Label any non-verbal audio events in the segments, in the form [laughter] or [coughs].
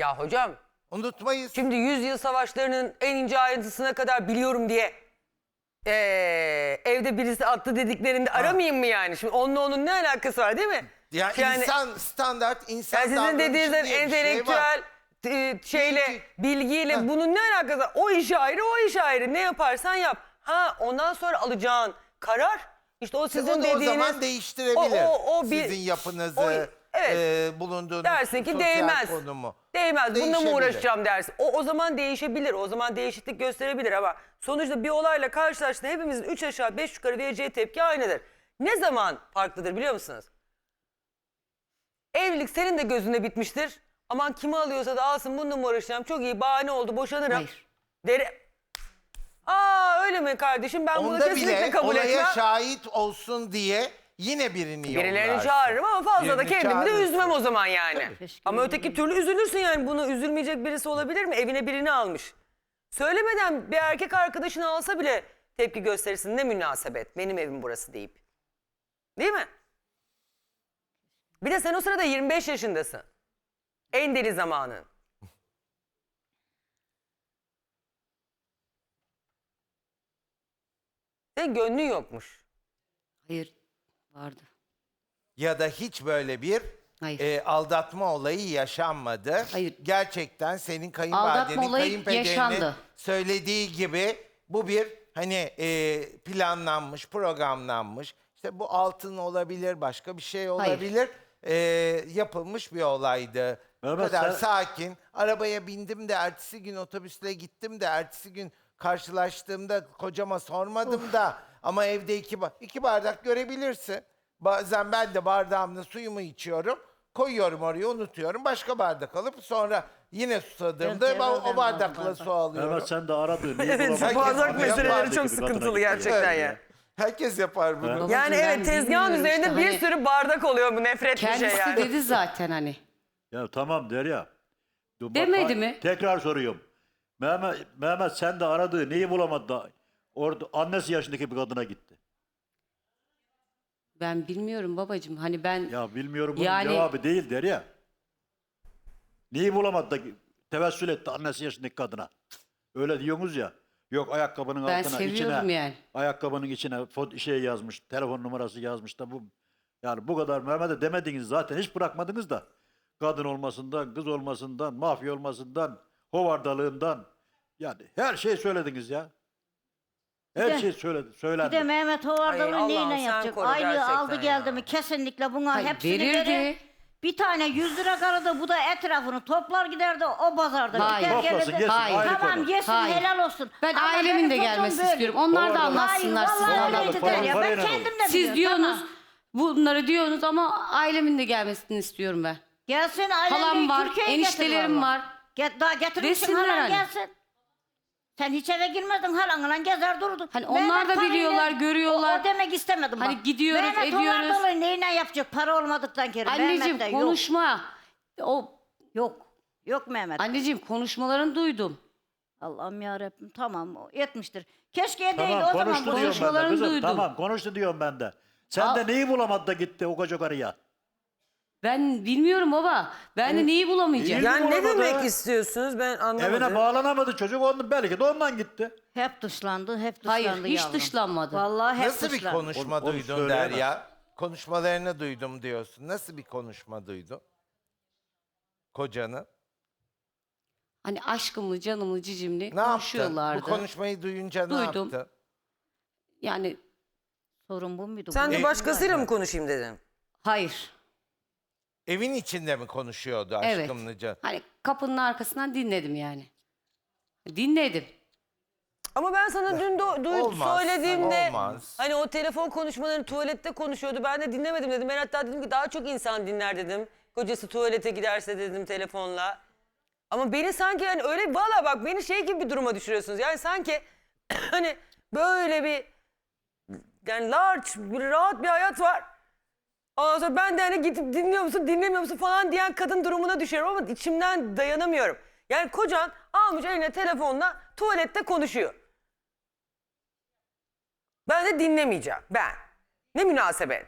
Ya hocam Unutmayız. şimdi yüzyıl savaşlarının en ince ayrıntısına kadar biliyorum diye ee, evde birisi attı dediklerinde aramayayım mı yani? Şimdi onunla onun ne alakası var değil mi? ya Yani- insan standart insan Yani sizin davranışı dediğiniz diye bir şey var. entelektüel e, şeyle, Bilgi. bilgiyle Ha. bunun ne alakası var? O iş ayrı, o iş ayrı. Ne yaparsan yap. Ha ondan sonra alacağın karar işte o sizin o da dediğiniz... o zaman değiştirebilir. O- o- bir- Sizin yapınızı, evet. e, bulunduğunuz Dersin ki sosyal değmez. konumu. Değmez. Bununla mı Değişebilir. uğraşacağım dersin. O, o zaman değişebilir. O zaman değişiklik gösterebilir ama sonuçta bir olayla karşılaştığında hepimizin 3 aşağı 5 yukarı vereceği tepki aynıdır. Ne zaman farklıdır biliyor musunuz? Evlilik senin de gözünde bitmiştir. Aman kimi alıyorsa da alsın bununla mı uğraşacağım? Çok iyi bahane oldu boşanırım. Hayır. Dere... Aa öyle mi kardeşim? Ben bunu Onda kesinlikle bile kabul olaya etmem. şahit olsun diye yine birini Birilerini yollarsın. çağırırım ama fazla da Birini kendimi de çağırırsın. üzmem o zaman yani. Ama öteki türlü üzülürsün yani. Bunu üzülmeyecek birisi olabilir mi? Evine birini almış. Söylemeden bir erkek arkadaşını alsa bile tepki gösterirsin. Ne münasebet. Benim evim burası deyip. Değil mi? Bir de sen o sırada 25 yaşındasın. En deli zamanın. Senin gönlün yokmuş. Hayır vardı. Ya da hiç böyle bir Hayır. e, aldatma olayı yaşanmadı. Hayır. Gerçekten senin kayınvalidenin, olayı kayınpederinin yaşandı. söylediği gibi bu bir hani e, planlanmış, programlanmış. İşte bu altın olabilir, başka bir şey olabilir. E, yapılmış bir olaydı. Bu Mehmet, kadar sen- sakin. Arabaya bindim de ertesi gün otobüsle gittim de ertesi gün karşılaştığımda kocama sormadım da ama evde iki, ba- iki bardak görebilirsin. Bazen ben de bardağımda suyumu içiyorum. Koyuyorum oraya unutuyorum. Başka bardak alıp sonra yine susadığımda Evet, ben evet, o evet, bardakla bardak. su alıyorum. Mehmet sen de aradın. Niye Evet, bulamadın? bu bardak meseleleri yapar. çok Gibi kadına sıkıntılı gitti gerçekten ya. Herkes yapar bunu. Babacığım, Yani ben evet tezgahın bilmiyorum üzerinde işte, bir hani sürü bardak oluyor bu nefret bir şey Kendisi yani. dedi zaten hani. Ya tamam Derya. Dur bak, Demedi bak, mi? Tekrar soruyorum. Mehmet, Mehmet sen de aradığı neyi bulamadı da orada annesi yaşındaki bir kadına gitti. Ben bilmiyorum babacığım. Hani ben Ya bilmiyorum bunun Yani- cevabı değil Derya. Neyi bulamadı da tevessül etti annesi yaşındaki kadına. Öyle diyorsunuz ya. Yok ayakkabının Ben altına seviyorum içine yani. ayakkabının içine fo- şey yazmış, telefon numarası yazmış da bu yani bu kadar Mehmet'e demediniz zaten hiç bırakmadınız da. Kadın olmasından, kız olmasından, mafya olmasından, hovardalığından yani her şey söylediniz ya. Her de- şey söyledi, Bir söylendi. de Mehmet Ay, Hovardalı Allah'ım neyle sen yapacak? koru Aylığı gerçekten aldı geldi ya. mi kesinlikle buna Hayır, hepsini verirdi. verir. Bir tane 100 lira karıda bu da etrafını toplar giderdi o pazarda. Hayır. gider Toplasın, gelirdi. yesin, Hayır. ayrı Tamam konu. yesin Hayır. helal olsun. ben Ama ailemin benim de çocuğum gelmesi böyle. istiyorum. Onlar da Doğru. anlatsınlar Hayır, siz vallahi öyleydi Para- der ya. parayla Ben olur. kendim de Siz biliyorum, diyorsunuz tamam. bunları diyorsunuz ama ailemin de gelmesini istiyorum ben. Gelsin ailemle Halam var, Türkiye'ye eniştelerim var. Get, daha getirmişsin Desinler halan hani. gelsin. Sen hiç eve girmedin halanla gezer durdun. Hani onlar da parayla- biliyorlar, görüyorlar. O, o demek istemedim Hani bak. gidiyoruz, Mehmet ediyoruz. Hovardalı neyle yapacak para olmadıktan kere. Anneciğim Mehmet de yok. konuşma. O Yok. Yok Mehmet. anneciğim konuşmalarını duydum. Allah'ım yarabbim tamam o yetmiştir. Keşke Tamam o zaman konuştu diyorum ben de konuşmalarını kızım. duydum. Tamam konuştu diyorum ben de. Sen Al- de neyi bulamadı da gitti o koca karıya? Ben bilmiyorum baba. Ben de neyi bulamayacağım? Yani ne demek istiyorsunuz ben anlamadım. Evine bağlanamadı çocuk onun belki de ondan gitti. Hep dışlandı, hep dışlandı Hayır, hiç yavrum. dışlanmadı. Vallahi hep Nasıl bir dışlandı. konuşma Onu- onu duydun söyleyemem. Derya? Konuşmalarını duydum diyorsun. Nasıl bir konuşma duydun? Kocanın. Hani aşkımlı, canımlı, cicimli Ne yaptı? konuşuyorlardı. Bu konuşmayı duyunca ne Duydum. yaptı? Yani Sorun bu muydu? Sen Bu- de başkasıyla mı konuşayım dedin? hayır. Evin içinde mi konuşuyordu Evet. aşkımlı can? Hani kapının arkasından dinledim yani. Dinledim. Ama ben sana dün do- duy- Olmaz, söylediğimde olmaz. hani o telefon konuşmalarını tuvalette konuşuyordu. Ben de dinlemedim dedim. Ben hatta dedim ki daha çok insan dinler dedim. Kocası tuvalete giderse dedim telefonla. Ama beni sanki hani öyle valla bak beni şey gibi bir duruma düşürüyorsunuz. Yani sanki [clears throat] hani böyle bir yani large bir rahat bir hayat var. Ondan sonra ben de hani gidip dinliyor musun dinlemiyor musun falan diyen kadın durumuna düşüyorum ama içimden dayanamıyorum. Yani kocan almış eline telefonla tuvalette konuşuyor. Ben de dinlemeyeceğim ben. Ne münasebet.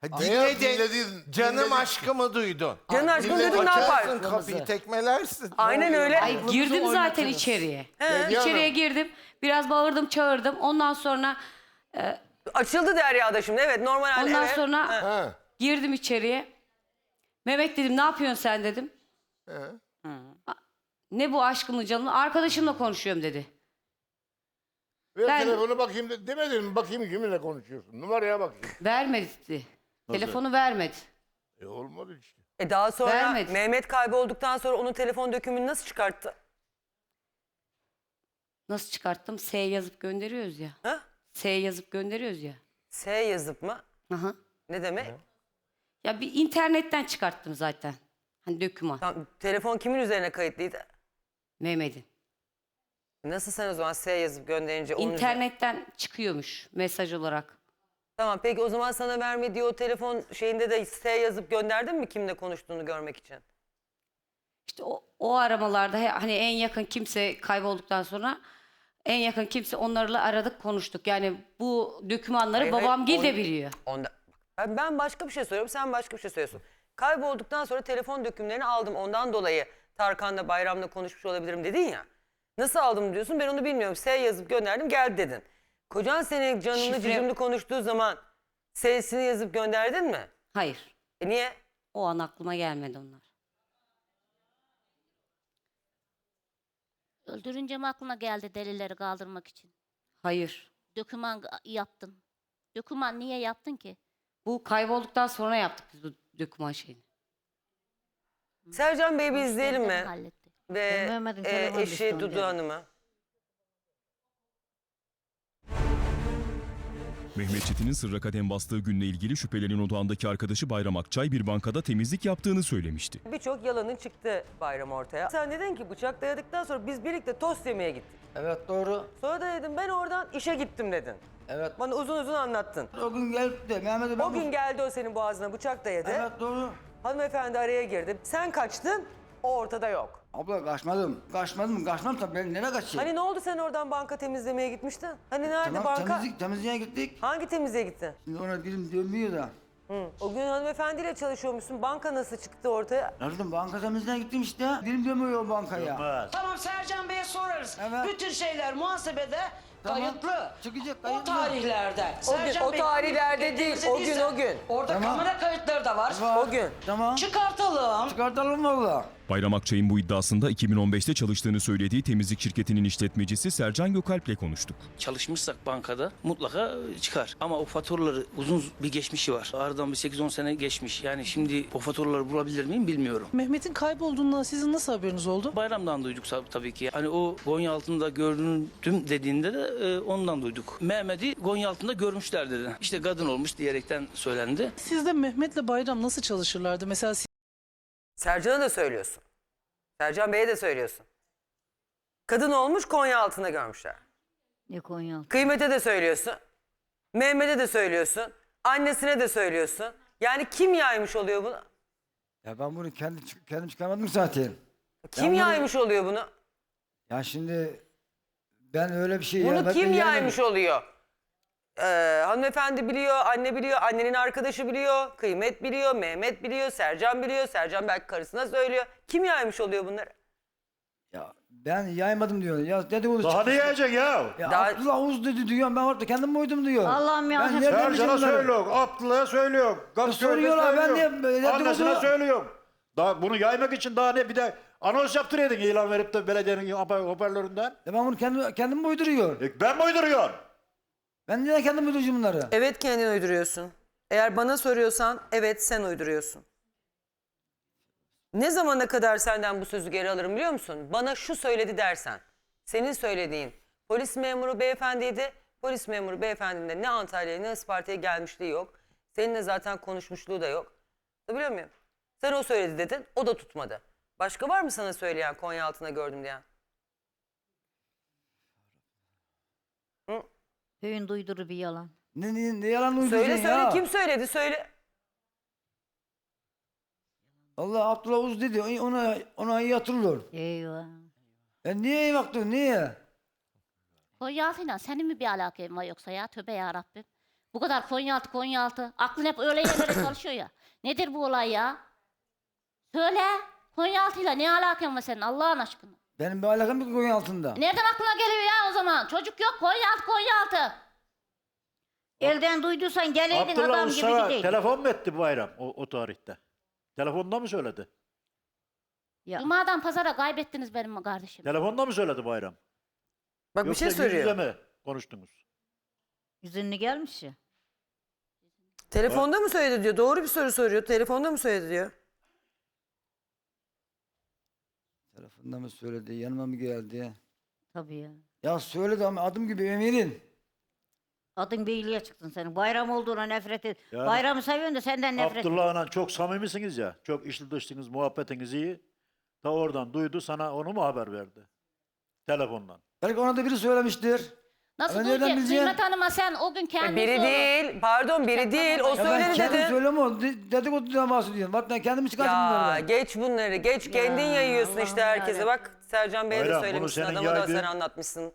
Ha, dinledin. dinledin, Canım dinledin. aşkımı duydun. Canın aşkını millet duydun ne yapar? Açarsın kapıyı tekmelersin. Aynen öyle. Ay girdim zaten içeriye. Derya İçeriye girdim. Biraz bağırdım çağırdım. Ondan sonra Açıldı Derya'da şimdi evet normal halde. ondan evet. sonra Ha. Ha. girdim içeriye. Mehmet dedim ne yapıyorsun sen dedim. Ha. Ne bu aşkımın canım? Arkadaşımla konuşuyorum dedi. Ver Ben- telefonu bakayım de, demedin mi? Bakayım kiminle konuşuyorsun. Numaraya bakayım. Vermedi dedi. Telefonu vermedi. E olmadı işte. E daha sonra Vermedi. Mehmet kaybolduktan sonra onun telefon dökümünü nasıl çıkarttı? Nasıl çıkarttım? S yazıp gönderiyoruz ya. Ha? S yazıp gönderiyoruz ya. S yazıp mı? Aha. Ne demek? Ya bir internetten çıkarttım zaten. Hani döküman. Tamam, telefon kimin üzerine kayıtlıydı? Mehmet'in. Nasıl sen o zaman S yazıp gönderince onun üzerine- İnternetten çıkıyormuş mesaj olarak. Tamam peki o zaman sana vermediği o telefon şeyinde de S yazıp gönderdin mi kimle konuştuğunu görmek için? İşte o, o aramalarda he- hani en yakın kimse kaybolduktan sonra en yakın kimse onlarla aradık konuştuk. Yani bu dokümanları Hayır, hayır, babam gil de biliyor. Onda, ben, ben başka bir şey soruyorum sen başka bir şey söylüyorsun. Kaybolduktan sonra telefon dökümlerini aldım ondan dolayı Tarkan'la Bayram'la konuşmuş olabilirim dedin ya. Nasıl aldım diyorsun ben onu bilmiyorum. S yazıp gönderdim geldi dedin. Kocan seni canını Şifre- cicimli konuştuğu zaman S'sini yazıp gönderdin mi? Hayır. E niye? O an aklıma gelmedi onlar. Öldürünce mi aklına geldi delilleri kaldırmak için? Hayır. Döküman yaptın. Döküman niye yaptın ki? Bu kaybolduktan sonra yaptık biz bu doküman şeyini. Sercan Bey'i bir izleyelim mi? halletti. Ve Mehmet'in e, eşi Dudu. Hanım'ı. Mehmet Çetin'in sırra kadem bastığı günle ilgili şüphelerin odağındaki arkadaşı Bayram Akçay bir bankada temizlik yaptığını söylemişti. Birçok yalanın çıktı Bayram ortaya. Sen dedin ki bıçak dayadıktan sonra biz birlikte tost yemeye gittik. Evet doğru. Sonra da dedim ben oradan işe gittim dedin. Evet. Bana uzun uzun anlattın. O gün gelip de Mehmet'e ben O gün geldi o senin boğazına bıçak dayadı. Evet doğru. Hanımefendi araya girdi. Sen kaçtın, o ortada yok. Abla kaçmadım. Kaçmadım. Kaçmam tabii. Ben nereye kaçayım? Hani ne oldu sen oradan banka temizlemeye gitmiştin? Hani nerede tamam, banka? temizlik, temizliğe gittik. Hangi temizliğe gittin? Şimdi ona dilim dönmüyor da. Hı. O gün hanımefendiyle çalışıyormuşsun. Banka nasıl çıktı ortaya? Nereden banka temizliğe gittim işte. Dilim dönmüyor o bankaya. Tamam Sercan Bey'e sorarız. Evet. Bütün şeyler muhasebede Tamam. kayıtlı. Çıkacak, O kayıtlı. tarihlerde. O gün, o tarihlerde değil, o gün, o gün. Orada Tamam. kamera kayıtları da var. Var. O gün. Tamam. Çıkartalım. Çıkartalım valla. Bayram Akçay'ın bu iddiasında 2015'te çalıştığını söylediği temizlik şirketinin işletmecisi Sercan Gökalp'le konuştuk. çalışmışsak bankada mutlaka çıkar. Ama o faturaları uzun bir geçmişi var. Aradan bir 8-10 sene geçmiş. Yani şimdi o faturaları bulabilir miyim bilmiyorum. Mehmet'in kaybolduğundan sizin nasıl haberiniz oldu? Bayramdan duyduk tab- tabii ki. Hani o Gonya altında gördüm dediğinde de e, ondan duyduk. Mehmet'i Gonya altında görmüşler dedi. İşte kadın olmuş diyerekten söylendi. Sizde Mehmet'le Bayram nasıl çalışırlardı? Mesela siz Sercan'a da söylüyorsun. Sercan Bey'e de söylüyorsun. Kadın olmuş Konya altında görmüşler. Ne Konya? Kıymete de söylüyorsun. Mehmet'e de söylüyorsun. Annesine de söylüyorsun. Yani kim yaymış oluyor bunu? Ya ben bunu kendim, kendim çıkarmadım zaten. Kim bunu- yaymış oluyor bunu? Ya şimdi ben öyle bir şey Bunu kim yaymış oluyor? Ee, hanımefendi biliyor, anne biliyor, annenin arkadaşı biliyor, Kıymet biliyor, Mehmet biliyor, Sercan biliyor, Sercan belki karısına söylüyor. Kim yaymış oluyor bunları? Ya ben yaymadım diyor. Ya dedikodu Daha ne çıkmış. yiyeceksin ya? Ya Daha- Abdullah Uz dedi diyor. Ben orada kendim uydum diyor. Allah'ım ya, Ben nereden bileceğim Sercan'a bunları? söylüyor, Abdullah'a söylüyor. Karı soruyorlar, ben söylüyor. de- dedikodu- Annesine söylüyorum. Daha bunu yaymak için daha ne bir de anons yaptıraydın ilan verip de belediyenin hopa- hoparlöründen. Ya ben bunu kendim, kendim uyduruyor. E, ben mi uyduruyorum? Ben neden kendim uyduracağım bunları? Evet kendin uyduruyorsun. Eğer bana soruyorsan evet sen uyduruyorsun. Ne zamana kadar senden bu sözü geri alırım biliyor musun? Bana şu söyledi dersen. Senin söylediğin polis memuru beyefendiydi. Polis memuru beyefendinin de ne Antalya'ya ne Isparta'ya gelmişliği yok. Seninle zaten konuşmuşluğu da yok. Biliyor muyum? Sen o söyledi dedin. O da tutmadı. Başka var mı sana söyleyen Konya altında gördüm diyen? Höyün duyduru bir yalan. Ne, ne, ne yalan uyduracaksın Söyle söyle ya? kim söyledi söyle. Allah Abdullah Uz dedi. Ona, ona iyi hatırlıyor. Eyvah. E niye iyi baktın? Niye? Konya'yla senin mi bir alakan var yoksa ya? Tövbe ya Rabbim. Bu kadar Konyaaltı Konyaaltı. Aklın hep öyle yerlere [coughs] çalışıyor ya. Nedir bu olay ya? Söyle. Konyaaltı'yla ne alakan var senin Allah'ın aşkına? Benim bir alakam yok Konya altında. Nereden aklına geliyor ya o zaman? Çocuk yok Konyaaltı Konyaaltı. Elden duyduysan geleydin Abdullah adam gibi Usta'ya gideydin. telefon mu etti bayram o, o tarihte? Telefonda mı söyledi? Ya. Cuma'dan pazara kaybettiniz benim kardeşim. Telefonda mı söyledi bayram? Bak bir Yoksa şey yüz yüze söylüyor. mi konuştunuz? Yüzünlü gelmiş ya. Telefonda mı söyledi diyor. Doğru bir soru soruyor. Telefonda mı söyledi diyor. Telefonda mı söyledi, yanıma mı geldi? Tabii ya. Ya söyledi ama adım gibi eminim. Adın beyliğe çıktın senin. Bayram olduğuna nefret et. Yani- Bayramı seviyorsun da senden nefret et. Abdullah'la çok samimisiniz ya. Çok işli dışlınız, muhabbetiniz iyi. Ta oradan duydu sana onu mu haber verdi? Telefondan. Belki ona da biri söylemiştir. Nasıl Ben dur nereden ki bileceğim? Kıymet Hanım'a sen o gün kendin Biri sor. değil. Pardon biri değil. O Ya ben söyledi kendim dedi. söyleme o. de- Dedikodudan bahsediyorum. Bak ben kendimi çıkarttım Ya bunlardan. geç bunları. Geç kendin yayıyorsun işte herkese. Bak Sercan Bey'e de Bayram, bunu söylemişsin. senin Adama da yaydığın- sen anlatmışsın.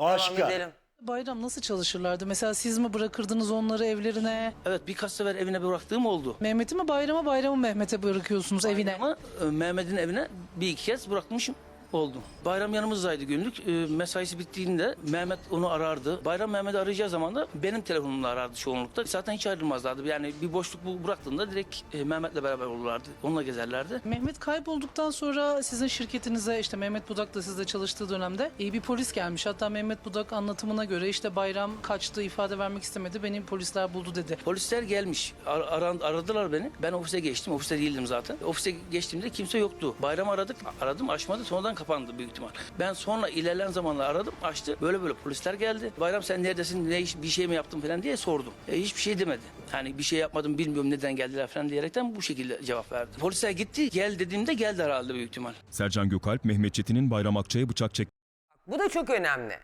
Devam edelim. Bayram nasıl çalışırlardı? Mesela siz mi bırakırdınız onları evlerine? Evet birkaç sefer evine bıraktığım oldu. Mehmet'i mi Bayram'a Bayram'ı Mehmet'e bırakıyorsunuz evine? Ama e, Mehmet'in evine bir iki kez bırakmışım oldu. Bayram yanımızdaydı günlük. E, mesaisi bittiğinde Mehmet onu arardı. Bayram Mehmet'i arayacağı zaman da benim telefonumla arardı çoğunlukla. Zaten hiç ayrılmazlardı. Yani bir boşluk bıraktığında direkt e, Mehmet'le beraber olurlardı. Onunla gezerlerdi. Mehmet kaybolduktan sonra sizin şirketinize işte Mehmet Budak da sizde çalıştığı dönemde iyi bir polis gelmiş. Hatta Mehmet Budak anlatımına göre işte Bayram kaçtı ifade vermek istemedi. Benim polisler buldu dedi. Polisler gelmiş. Ar- aran- aradılar beni. Ben ofise geçtim. Ofiste değildim zaten. Ofise geçtiğimde kimse yoktu. Bayram aradık. Aradım açmadı. Sonradan kapandı büyük ihtimal. Ben sonra ilerleyen zamanlar aradım. Açtı. Böyle böyle polisler geldi. Bayram sen neredesin? Ne iş, bir şey mi yaptın falan diye sordum. E, hiçbir şey demedi. Yani bir şey yapmadım bilmiyorum neden geldiler falan diyerekten bu şekilde cevap verdi. Polisler gitti. Gel dediğimde geldi herhalde büyük ihtimal. Sercan Gökalp, Mehmet Çetin'in Bayram Akçay'a bıçak çek Bu da çok önemli.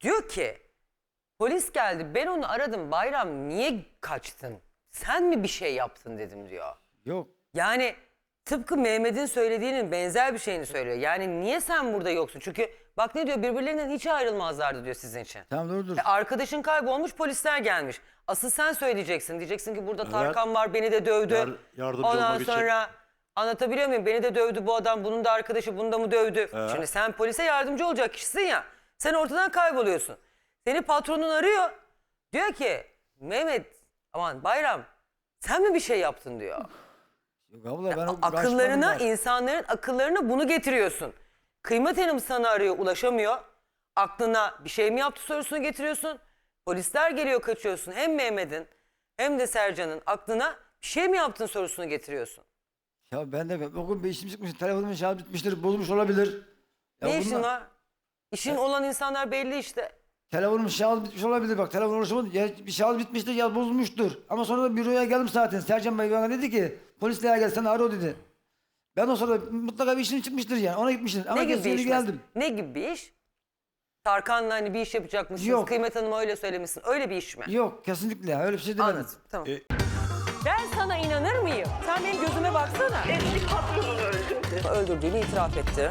Diyor ki polis geldi ben onu aradım Bayram niye kaçtın? Sen mi bir şey yaptın dedim diyor. Yok. Yani tıpkı Mehmet'in söylediğinin benzer bir şeyini söylüyor. Yani niye sen burada yoksun? Çünkü bak ne diyor birbirlerinden hiç ayrılmazlardı diyor sizin için. Tamam dur dur. E, arkadaşın kaybolmuş polisler gelmiş. Asıl sen söyleyeceksin. Diyeceksin ki burada Evet. Tarkan var beni de dövdü. Yar- yardımcı Ondan olmak için. sonra anlatabiliyor muyum? Beni de dövdü bu adam. Bunun da arkadaşı bunu da mı dövdü? Şimdi sen polise yardımcı olacak kişisin ya. Sen ortadan kayboluyorsun. Seni patronun arıyor. Diyor ki Mehmet aman Bayram sen mi bir şey yaptın diyor. Yok abla ben o Akıllarına, ben. insanların akıllarına bunu getiriyorsun. Kıymet Hanım sana arıyor, ulaşamıyor. Aklına bir şey mi yaptı sorusunu getiriyorsun. Polisler geliyor, kaçıyorsun. Hem Mehmet'in hem de Sercan'ın aklına bir şey mi yaptın sorusunu getiriyorsun. Ya ben de o gün bir işim çıkmış. Telefonumun şarjı bitmiştir. Bozmuş olabilir. Ya ne işin bunlar- var? İşin olan insanlar belli işte. Telefonum şarj bitmiş olabilir bak. Telefon ulaşamadı. Ya bir şarj bitmiştir ya bozulmuştur. Ama sonra da büroya geldim zaten. Sercan Bey bana dedi ki polisler gel sen ara o dedi. Ben o sırada mutlaka bir işin çıkmıştır yani. Ona gitmiştir. Ama ne gibi bir iş? geldim. Ne gibi bir iş? Tarkan'la hani bir iş yapacakmışsınız. Yok. Kıymet Hanım'a öyle söylemişsin. Öyle bir iş mi? Yok kesinlikle öyle bir şey demedim. Anladım. Tamam. E- Ben sana inanır mıyım? Sen benim gözüme baksana. Eski patronunu öldürdü. Öldürdüğünü itiraf etti.